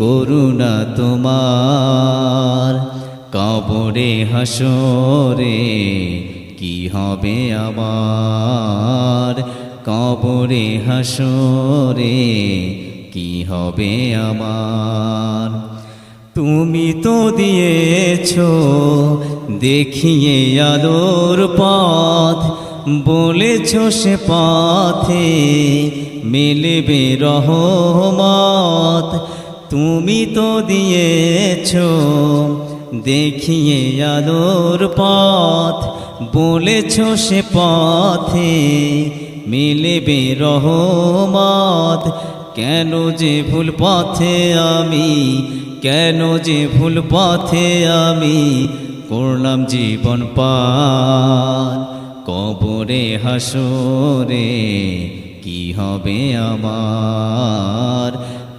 করুণা তোমার। কবরে হাসরে কি হবে আমার কবরে হাসরে কি হবে আমার? তুমি তো দিয়েছ দেখিয়ে আলোর পথ, বলেছ সে পথে মিলবে রহমত। তুমি তো দিয়েছ, দেখিয়ে আলোর পথ, বলেছ সে পথে মিলবে রহমত। কেন যে ভুল পথে আমি, কেন যে ভুল পথে আমি করলাম জীবন পার। কবরে হাসরে কি হবে আমার?